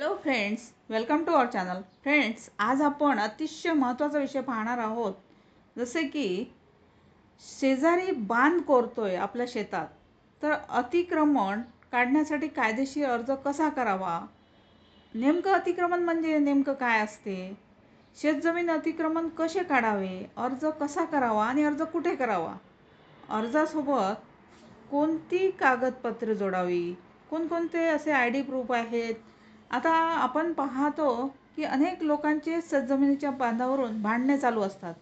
Hello friends welcome to our channel. Friends आज आपण अतिशय महत्त्वाचा विषय पाहणार आहोत. जसे की शेजारी बांध कोरतोय आपल्या शेतात तर अतिक्रमण काढण्यासाठी कायदेशीर अर्ज कसा करावा? नेमकं अतिक्रमण म्हणजे नेमकं काय असते? शेतजमीन अतिक्रमण कसे काढावे? अर्ज कसा करावा आणि अर्ज कुठे करावा? अर्जासोबत कोणती कागदपत्रे जोडावी? कोणकोणते असे आय डी प्रूफ आहेत? आता आपण पाहतो की अनेक लोकांचे शेतजमिनीच्या बांधावरून भांडणे चालू असतात.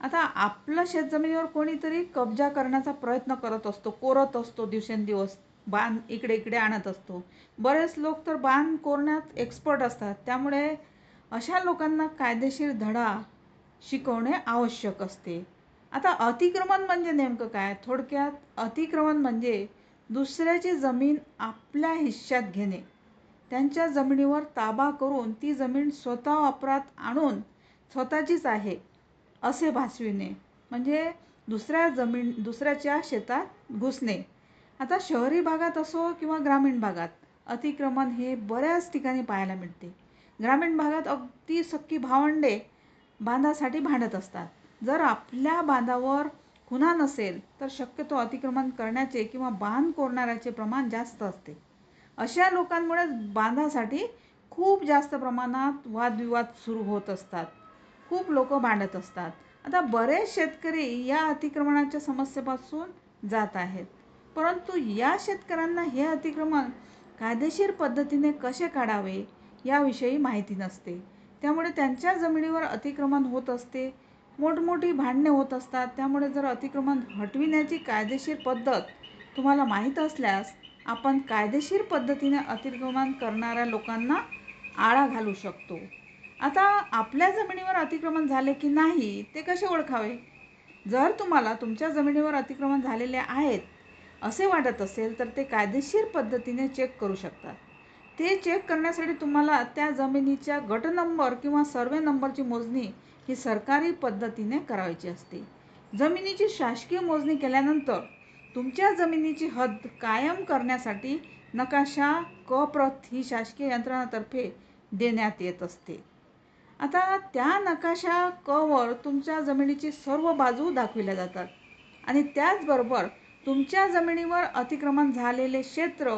आता आपलं शेतजमिनीवर कोणीतरी कब्जा करण्याचा प्रयत्न करत असतो कोरत असतो दिवसेंदिवस बांध इकडे इकडे आणत असतो. बरेच लोक तर बांध कोरण्यात एक्सपर्ट असतात त्यामुळे अशा लोकांना कायदेशीर धडा शिकवणे आवश्यक असते. आता अतिक्रमण म्हणजे नेमकं काय? थोडक्यात अतिक्रमण म्हणजे दुसऱ्याची जमीन आपल्या हिश्श्यात घेणे. त्यांच्या जमिनीवर ताबा करून ती जमीन स्वतः वापरात आणून स्वतःचीच आहे असे भासविणे म्हणजे दुसऱ्या जमीन दुसऱ्याच्या शेतात घुसणे. आता शहरी भागात असो किंवा ग्रामीण भागात अतिक्रमण हे बऱ्याच ठिकाणी पाहायला मिळते. ग्रामीण भागात अगदी सक्की भावंडे बांधासाठी भांडत असतात. जर आपल्या बांधावर खुना नसेल तर शक्यतो अतिक्रमण करण्याचे किंवा बांध कोरणाऱ्याचे प्रमाण जास्त असते. अशा लोकांमुळे बांधासाठी खूप जास्त प्रमाणात वादविवाद सुरू होत असतात. खूप लोक भांडत असतात. आता बरेच शेतकरी या अतिक्रमणाच्या समस्येपासून जात आहेत. परंतु या शेतकऱ्यांना हे अतिक्रमण कायदेशीर पद्धतीने कसे काढावे याविषयी माहिती नसते. त्यामुळे त्यांच्या जमिनीवर अतिक्रमण होत असते. मोठमोठी भांडणे होत असतात. त्यामुळे जर अतिक्रमण हटविण्याची कायदेशीर पद्धत तुम्हाला माहीत असल्यास आपण कायदेशीर पद्धतीने अतिक्रमण करणाऱ्या लोकांना आळा घालू शकतो. आता आपल्या जमिनीवर अतिक्रमण झाले की नाही ते कसे ओळखावे? जर तुम्हाला तुमच्या जमिनीवर अतिक्रमण झालेले आहेत असे वाटत असेल तर ते कायदेशीर पद्धतीने चेक करू शकतात ते चेक करण्यासाठी तुम्हाला त्या जमिनीच्या गट नंबर किंवा सर्वे नंबरची मोजणी ही सरकारी पद्धतीने करायची असते. जमिनीची शासकीय मोजणी केल्यानंतर तुमच्या जमिनीची हद्द कायम करण्यासाठी नकाशा क प्रत ही शासकीय यंत्रणातर्फे देण्यात येत असते. आता त्या नकाशा कवर तुमच्या जमिनीची सर्व बाजू दाखविल्या जातात आणि त्याचबरोबर तुमच्या जमिनीवर अतिक्रमण झालेले क्षेत्र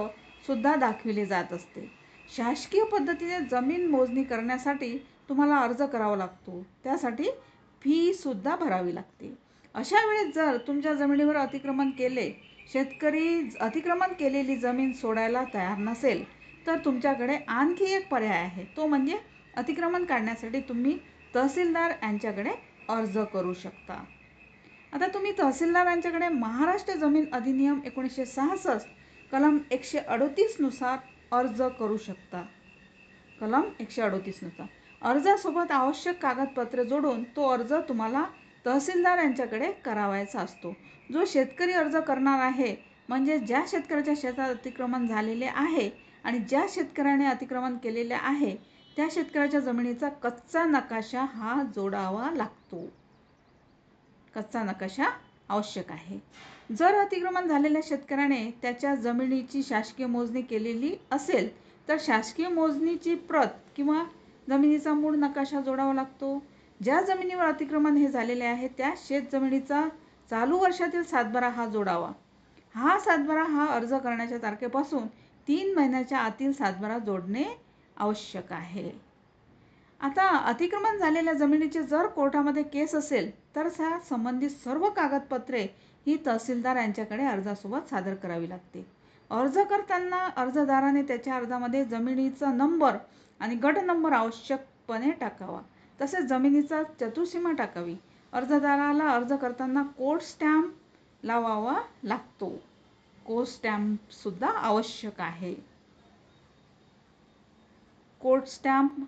सुद्धा दाखविले जात असते. शासकीय पद्धतीने जमीन मोजणी करण्यासाठी तुम्हाला अर्ज करावा लागतो. त्यासाठी फीसुद्धा भरावी लागते. अशा वेळेस जर तुमच्या जमिनीवर अतिक्रमण केले शेतकरी अतिक्रमण केलेली जमीन सोडायला तयार नसेल तर तुमच्याकडे आणखी एक पर्याय आहे. तो म्हणजे अतिक्रमण काढण्यासाठी तुम्ही तहसीलदार यांच्याकडे अर्ज करू शकता. आता तुम्ही तहसीलदार यांच्याकडे महाराष्ट्र जमीन अधिनियम एकोणीसशे सहासष्ट कलम एकशे अडोतीसनुसार अर्ज करू शकता. कलम एकशे अडोतीसनुसार अर्जासोबत आवश्यक कागदपत्रे जोडून तो अर्ज तुम्हाला तहसीलदार यांच्याकडे करावायचा असतो. जो शेतकरी अर्ज करणार आहे म्हणजे ज्या शेतकऱ्याच्या शेतात अतिक्रमण झालेले आहे आणि ज्या शेतकऱ्याने अतिक्रमण केलेले आहे त्या शेतकऱ्याच्या जमिनीचा कच्चा नकाशा हा जोडावा लागतो. कच्चा नकाशा आवश्यक आहे. जर अतिक्रमण झालेल्या शेतकऱ्याने त्याच्या जमिनीची शासकीय मोजणी केलेली असेल तर शासकीय मोजणीची प्रत किंवा जमिनीचा मूळ नकाशा जोडावा लागतो. ज्या जमिनीवर अतिक्रमण हे झालेले आहे त्या शेत जमिनीचा चालू वर्षातील सातबारा हा जोडावा. हा सातबारा हा अर्ज करण्याच्या तारखेपासून तीन महिन्याच्या आतील सातबारा जोडणे आवश्यक आहे. आता अतिक्रमण झालेल्या जमिनीची जर कोर्टामध्ये केस असेल तर त्या संबंधित सर्व कागदपत्रे ही तहसीलदार यांच्याकडे अर्जासोबत सादर करावी लागते. अर्ज करताना अर्जदाराने त्याच्या अर्जामध्ये जमिनीचा नंबर आणि गट नंबर आवश्यकपणे टाकावा. तसेच जमिनीचा चतुर्सीमा टाकावी. अर्जदाराला अर्ज करताना कोर्ट स्टॅम्प लावावा लागतो. कोर्ट स्टॅम्पसुद्धा आवश्यक आहे. Court stamp